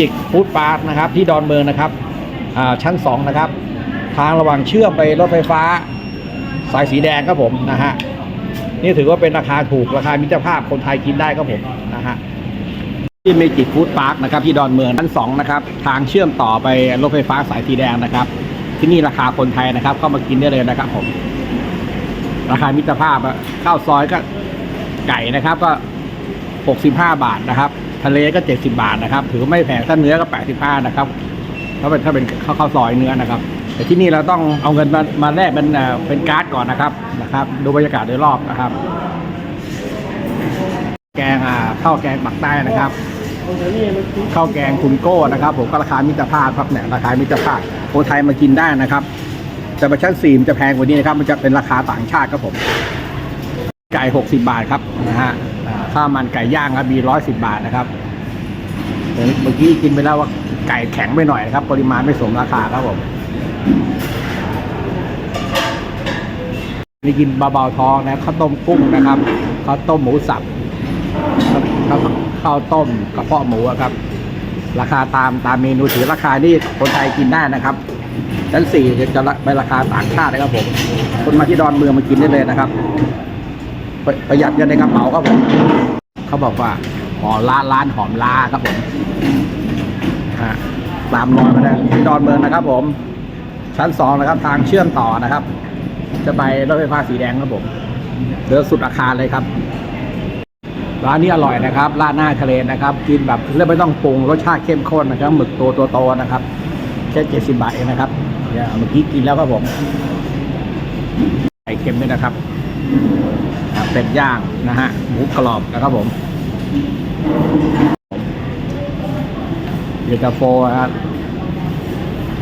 จิกฟู้ดปาร์คนะครับที่ดอนเมืองนะครับชั้น 2 นะครับ ทางระหว่างเชื่อมไปรถไฟฟ้า สายสีแดงครับผมนะฮะนี่ถือว่าเป็นราคาถูกราคามิตรภาพคนไทยกินได้ครับผมนะฮะที่เมจิกฟู้ดพาร์คนะครับที่ดอนเมืองชั้นสองนะครับทางเชื่อมต่อไปรถไฟฟ้าสายสีแดงนะครับ ที่นี่ราคาคนไทยนะครับ เข้ามากินได้เลยนะครับผมราคามิตรภาพข้าวซอยก็ไก่นะครับก็ 65 บาทนะครับ ทะเลก็ 70 บาทนะครับ ถือไม่แพงถ้าเนื้อก็ 85 นะครับ ถ้าเป็นถ้าเป็นข้าวข้าวซอยเนื้อนะครับ แต่ที่นี่เราต้องเอาเงินมามาแลกเป็นเป็นการ์ดก่อนนะครับนะครับ ดูบรรยากาศโดยรอบนะครับ แกงอ่าข้าวแกงปักใต้นะครับข้าวแกงคุณโก้นะครับ ผมก็ราคามิตรภาพครับเนี่ยราคามิตรภาพคนไทยมากินได้นะครับ แต่ประชั้นสี่มันจะแพงกว่านี้นะครับ มันจะเป็นราคาต่างชาติครับผม ไก่ 60 บาทครับนะฮะ ข้าวมันไก่ย่างครับมี110บบาทนะครับเมื่อกี้กินไปแล้วว่าไก่แข็งไปหน่อยนะครับ ปริมาณไม่สมราคาครับผมนี่กินเบาๆท้องนะข้าวต้มกุ้งนะครับข้าวต้มหมูสับข้าวข้าวต้มกระเพาะหมูครับ ราคาตามตามเมนูถือราคานี่คนไทยกินได้นะครับชั้นสี่จะไปราคาต่างชาตินะครับผมคนมาที่ดอนเมืองมากินได้เลยนะครับ ประหยัดเงินในกระเป๋าครับผมเขาบอกว่าหอร้านร้านหอมลาครับผมตามรอยมาได้ที่ดอนเมืองนะครับ ผม ชั้นสองนะครับ ทางเชื่อมต่อนะครับ จะไปรถไฟฟ้าสีแดงครับผมเดือสุดอาคารเลยครับร้านนี้อร่อยนะครับราดหน้าทะเลนะครับ กินแบบเรื่อไม่ต้องปรุงรสชาติเข้มข้นนะครับหมึกตัวตัวโตนะครับแค่เจ็ดสิบบาทเองนะครับเมื่อกี้กินแล้วครับผมไข่เค็มด้วยนะครับ เป็ดย่างนะฮะหมูกรอบนะครับผมเย็นตาโฟนะครับ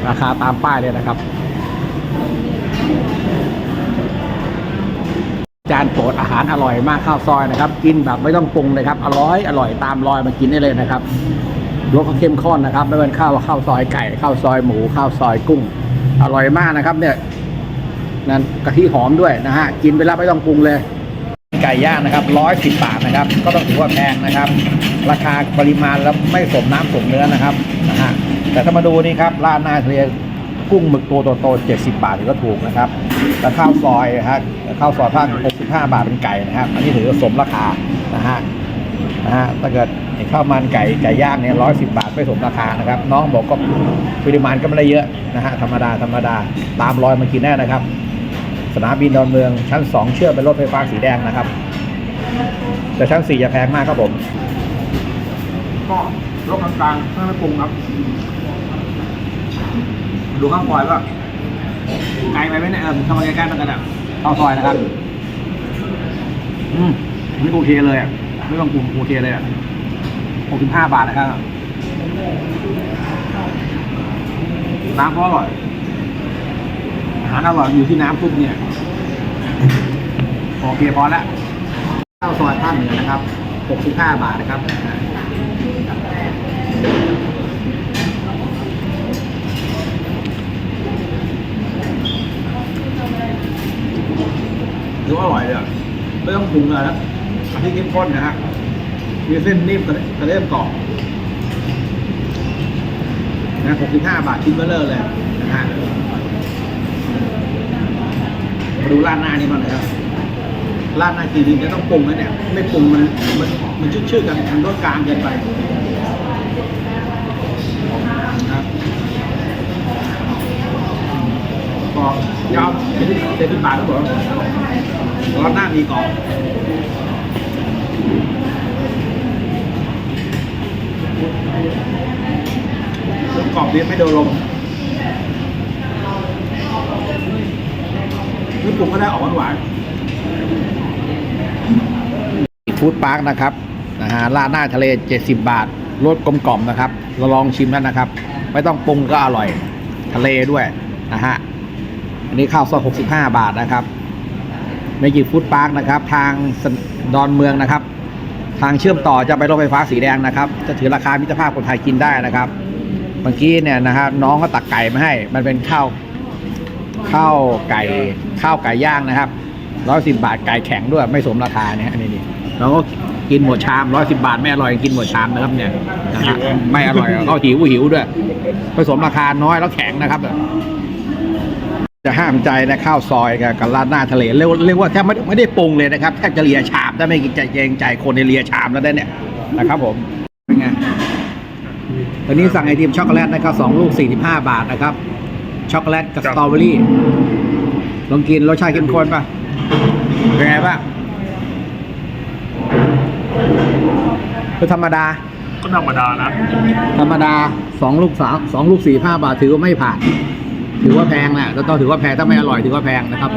ราคาตามป้ายเลยนะครับ จานโปรดอาหารอร่อยมากข้าวซอยนะครับ กินแบบไม่ต้องปรุงเลยครับ อร่อยอร่อยตามรอยมากินได้เลยนะครับรสเขาเข้มข้นนะครับ ไม่เป็นข้าวข้าวซอยไก่ข้าวซอยหมูข้าวซอยกุ้ง อร่อยมากนะครับ เนี่ยนั่นกะทิหอมด้วยนะฮะกินไปแล้วไม่ต้องปรุงเลย ไก่ย่างนะครับร้อยสิบบาทนะครับ ก็ต้องถือว่าแพงนะครับ ราคาปริมาณแล้วไม่สมน้ำสมเนื้อนะครับนะฮะแต่ถ้ามาดูนี่ครับร้านหน้าทะเลกุ้งหมึกตัวโตๆเจ็ดสิบบาทนี่ก็ถูกนะครับแล้วข้าวซอยนะฮะข้าวซอยภาคหกสิบห้าบาทเป็นไก่นะครับ อันนี้ถือว่าสมราคานะฮะนะฮะถ้าเกิดข้าวมันไก่ไก่ย่างเนี่ยร้อยสิบบาทไม่สมราคานะครับ น้องบอกก็ปริมาณก็ไม่ได้เยอะนะฮะธรรมดาธรรมดาตามรอยมากินได้นะครับ นามบินดอนเมืองชั้น 2 เชื่อมเป็นรถไฟฟ้าสีแดงนะครับ แต่ชั้น 4 จะแพงมากครับผม ก็รถกลางๆไม่ปรุงครับ ดูข้าวซอยก็ไกลไปไหมเนี่ยเออเข้ามาใกล้ๆมันกันอะข้าวซอยนะครับ อืมอันนี่โอเคเลยอะไม่ต้องปรุงโอเคเลยอะ65 บาทนะครับ น้ำก็อร่อย หารอร่อยอยู่ที่น้ำซุปเนี่ยโอเคพอแล้วข้าวซอยภาคเหนือนะครับ 65 บาทนะครับถือว่าอร่อยเลยไม่ต้องปรุงเลยนะกะทิเข้มข้นนะฮะมีเส้นนิ่มกระกระเล่มกรอบนะ65 บาทชิ้นเบลเลอร์เลยนะฮะ ดูราดหน้านี่มันเลยครับราดหน้าจริงๆจะต้องปรุงนะเนี่ย ไม่ปรุงมันมันมันชื่อๆกันมันรสกลางเกินไปนะครับกรอบยาวเจ็ดเจ็ดสิบบาทครับผมราดหน้ามีกรอบกรอบเรียไม่โดนลม นี่ปรุงก็ได้ออกหวานฟู้ดพาร์คนะครับนะฮะราดหน้าทะเล 70 บาทรสกลมกล่อมนะครับ เราลองชิมแล้วนะครับ ไม่ต้องปรุงก็อร่อย ทะเลด้วยนะฮะ อันนี้ข้าวซอย65 บาทนะครับเมจิฟู้ดพาร์คนะครับ ทางดอนเมืองนะครับ ทางเชื่อมต่อจะไปรถไฟฟ้าสีแดงนะครับ จะถือราคามิตรภาพคนไทยกินได้นะครับ เมื่อกี้เนี่ยนะฮะน้องก็ตักไก่มาให้ มันเป็นข้าว ข้าวไก่ข้าวไก่ย่างนะครับร้อยสิบบาทไก่แข็งด้วยไม่สมราคาเนี่ยอันนี้นี่เราก็กินหมดชามร้อยสิบาทไม่อร่อยกินหมดชามนะครับเนี่ยนะฮะไม่อร่อยก็หิวหิวด้วยผสมราคาน้อยแล้วแข็งนะครับจะห้ามใจนะข้าวซอยกับกับราดหน้าทะเลเรียกว่าเรียกว่าแทบไม่ไม่ได้ปรุงเลยนะครับแทบจะเลียชามถ้าไม่กินใจเกรงใจคนในเลียชามแล้วได้เนี่ยนะครับผมเป็นไงวันนี้สั่งไอติมช็อกโกแลตนะครับสองลูกสี่สิบห้าบาทนะครับ ช็อกโกแลตกับสตรอเบอรี่ลองกินรสชาติเข้มข้นป่ะ เป็นไงบ้างคือธรรมดา ก็ธรรมดานะ ธรรมดาสองลูกสามสองลูกสี่ห้าบาทถือว่าไม่ผ่าน ถือว่าแพงแหละต้องถือว่าแพงถ้าไม่อร่อยถือว่าแพงนะครับ